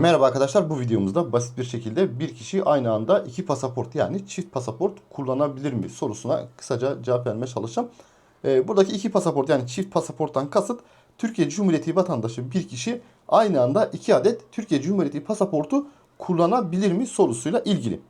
Merhaba arkadaşlar bu videomuzda basit bir şekilde bir kişi aynı anda iki pasaport yani çift pasaport kullanabilir mi sorusuna kısaca cevap vermeye çalışacağım. Ee, buradaki iki pasaport yani çift pasaporttan kasıt Türkiye Cumhuriyeti vatandaşı bir kişi aynı anda iki adet Türkiye Cumhuriyeti pasaportu kullanabilir mi sorusuyla ilgili.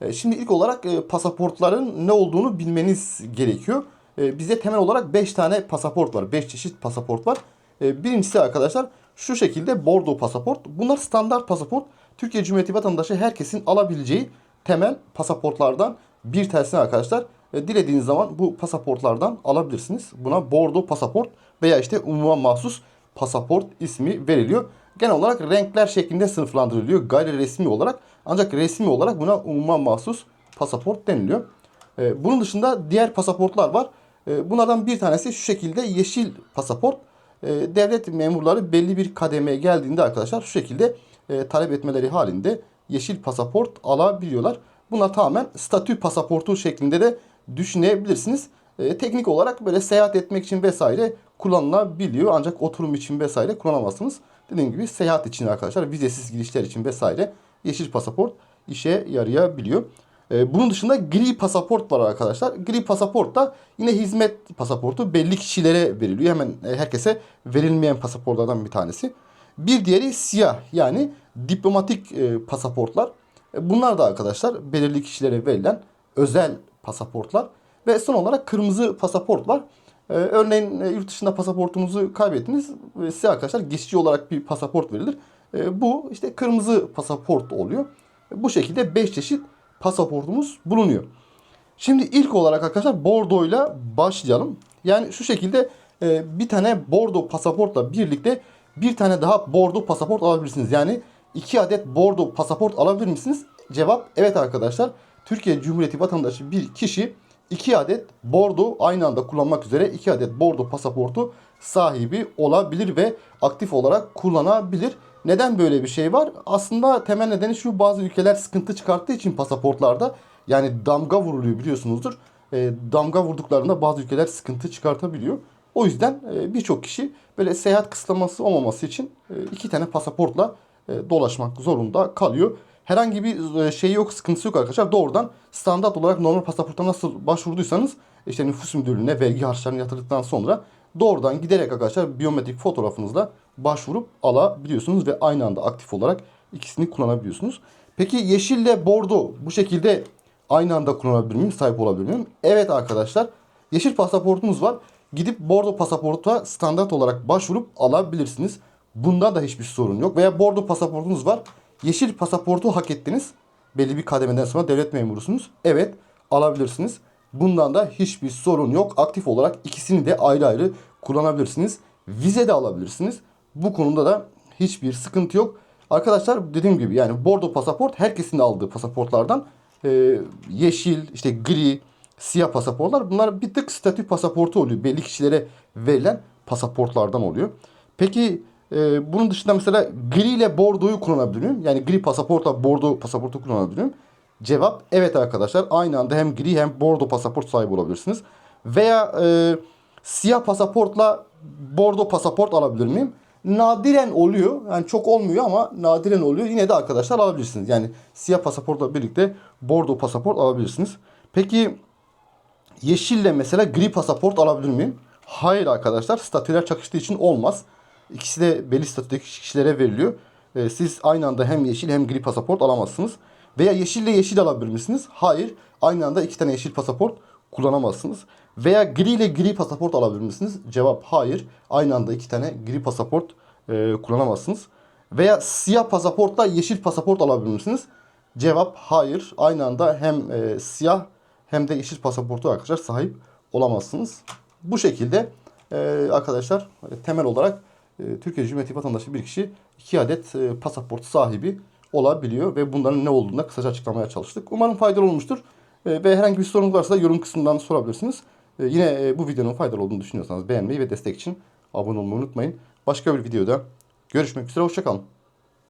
Ee, şimdi ilk olarak e, pasaportların ne olduğunu bilmeniz gerekiyor. Ee, bizde temel olarak 5 tane pasaport var. 5 çeşit pasaport var. Ee, birincisi arkadaşlar şu şekilde bordo pasaport. Bunlar standart pasaport. Türkiye Cumhuriyeti vatandaşı herkesin alabileceği temel pasaportlardan bir tanesini arkadaşlar. E, dilediğiniz zaman bu pasaportlardan alabilirsiniz. Buna bordo pasaport veya işte umuma mahsus pasaport ismi veriliyor. Genel olarak renkler şeklinde sınıflandırılıyor gayri resmi olarak. Ancak resmi olarak buna umuma mahsus pasaport deniliyor. E, bunun dışında diğer pasaportlar var. Bunlardan bir tanesi şu şekilde yeşil pasaport. E, devlet memurları belli bir kademeye geldiğinde arkadaşlar şu şekilde e, talep etmeleri halinde yeşil pasaport alabiliyorlar. Buna tamamen statü pasaportu şeklinde de düşünebilirsiniz. E, teknik olarak böyle seyahat etmek için vesaire kullanılabiliyor. Ancak oturum için vesaire kullanamazsınız. Dediğim gibi seyahat için arkadaşlar vizesiz girişler için vesaire yeşil pasaport işe yarayabiliyor. E, bunun dışında gri pasaport var arkadaşlar. Gri pasaport da yine hizmet pasaportu belli kişilere veriliyor. Hemen e, herkese verilmeyen pasaportlardan bir tanesi. Bir diğeri siyah yani diplomatik e, pasaportlar. E, bunlar da arkadaşlar belirli kişilere verilen özel pasaportlar. Ve son olarak kırmızı pasaport var. Örneğin yurt dışında pasaportunuzu kaybettiniz. size arkadaşlar geçici olarak bir pasaport verilir. Bu işte kırmızı pasaport oluyor. Bu şekilde 5 çeşit pasaportumuz bulunuyor. Şimdi ilk olarak arkadaşlar bordoyla başlayalım. Yani şu şekilde e, bir tane bordo pasaportla birlikte bir tane daha bordo pasaport alabilirsiniz. Yani iki adet bordo pasaport alabilir misiniz? Cevap evet arkadaşlar. Türkiye Cumhuriyeti vatandaşı bir kişi iki adet bordo aynı anda kullanmak üzere iki adet bordo pasaportu sahibi olabilir ve aktif olarak kullanabilir. Neden böyle bir şey var? Aslında temel nedeni şu bazı ülkeler sıkıntı çıkarttığı için pasaportlarda yani damga vuruluyor biliyorsunuzdur. E, damga vurduklarında bazı ülkeler sıkıntı çıkartabiliyor. O yüzden e, birçok kişi böyle seyahat kısıtlaması olmaması için e, iki tane pasaportla e, dolaşmak zorunda kalıyor. Herhangi bir e, şey yok, sıkıntısı yok arkadaşlar. Doğrudan standart olarak normal pasaporta nasıl başvurduysanız işte nüfus müdürlüğüne vergi harçlarını yatırdıktan sonra doğrudan giderek arkadaşlar biyometrik fotoğrafınızla başvurup alabiliyorsunuz ve aynı anda aktif olarak ikisini kullanabiliyorsunuz. Peki yeşille bordo bu şekilde aynı anda kullanabilir miyim, sahip olabilir miyim? Evet arkadaşlar. Yeşil pasaportunuz var. Gidip bordo pasaporta standart olarak başvurup alabilirsiniz. Bunda da hiçbir sorun yok. Veya bordo pasaportunuz var. Yeşil pasaportu hak ettiniz. Belli bir kademeden sonra devlet memurusunuz. Evet alabilirsiniz. Bundan da hiçbir sorun yok. Aktif olarak ikisini de ayrı ayrı kullanabilirsiniz. Vize de alabilirsiniz. Bu konuda da hiçbir sıkıntı yok. Arkadaşlar dediğim gibi yani bordo pasaport herkesin aldığı pasaportlardan e, yeşil, işte gri, siyah pasaportlar bunlar bir tık statü pasaportu oluyor. Belli kişilere verilen pasaportlardan oluyor. Peki e, bunun dışında mesela gri ile bordoyu kullanabilir miyim? Yani gri pasaportla bordo pasaportu kullanabilir miyim? Cevap evet arkadaşlar. Aynı anda hem gri hem bordo pasaport sahibi olabilirsiniz. Veya e, siyah pasaportla bordo pasaport alabilir miyim? Nadiren oluyor. Yani çok olmuyor ama nadiren oluyor. Yine de arkadaşlar alabilirsiniz. Yani siyah pasaportla birlikte bordo pasaport alabilirsiniz. Peki yeşille mesela gri pasaport alabilir miyim? Hayır arkadaşlar. Statüler çakıştığı için olmaz. İkisi de belli statüdeki kişilere veriliyor. Ee, siz aynı anda hem yeşil hem gri pasaport alamazsınız. Veya yeşille yeşil alabilir misiniz? Hayır. Aynı anda iki tane yeşil pasaport kullanamazsınız. Veya gri ile gri pasaport alabilir misiniz? Cevap hayır. Aynı anda iki tane gri pasaport e, kullanamazsınız. Veya siyah pasaportla yeşil pasaport alabilir misiniz? Cevap hayır. Aynı anda hem e, siyah hem de yeşil pasaportu arkadaşlar sahip olamazsınız. Bu şekilde e, arkadaşlar e, temel olarak e, Türkiye Cumhuriyeti vatandaşı bir kişi iki adet e, pasaport sahibi olabiliyor ve bunların ne olduğunu da kısaca açıklamaya çalıştık. Umarım faydalı olmuştur. E, ve herhangi bir sorun varsa yorum kısmından sorabilirsiniz. E, yine e, bu videonun faydalı olduğunu düşünüyorsanız beğenmeyi ve destek için abone olmayı unutmayın. Başka bir videoda görüşmek üzere. Hoşçakalın.